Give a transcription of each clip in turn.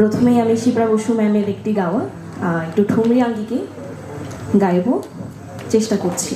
প্রথমেই আমি শিবরা বসু ম্যামের একটি গাওয়া একটু ঠুমরি আঙ্গিকে গাইব চেষ্টা করছি।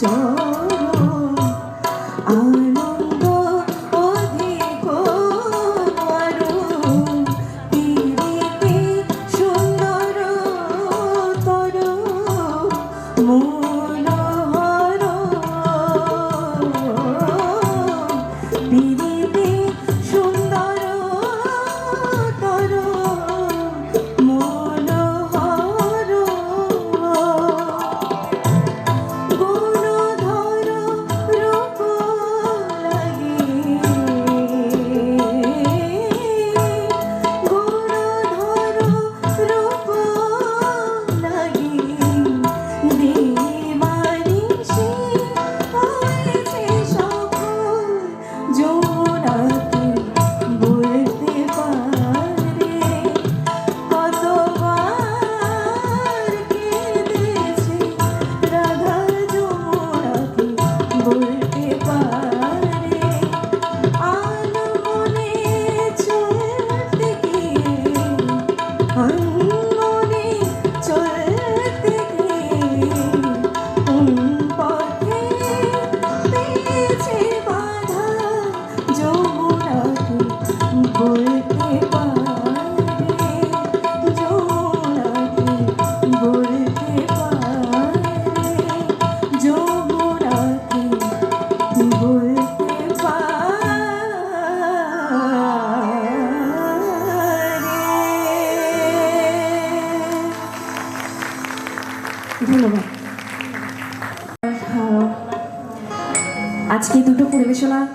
行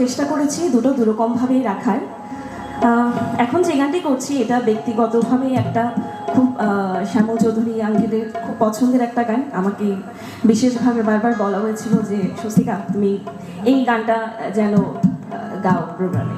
চেষ্টা করেছি দুটো দুরকমভাবেই রাখার। এখন যে গানটি করছি, এটা ব্যক্তিগতভাবে একটা খুব শ্যামল চৌধুরী আঙ্কেলের খুব পছন্দের একটা গান। আমাকে বিশেষভাবে বারবার বলা হয়েছিল যে স্বস্তিকা তুমি এই গানটা যেন গাও প্রোগ্রামে।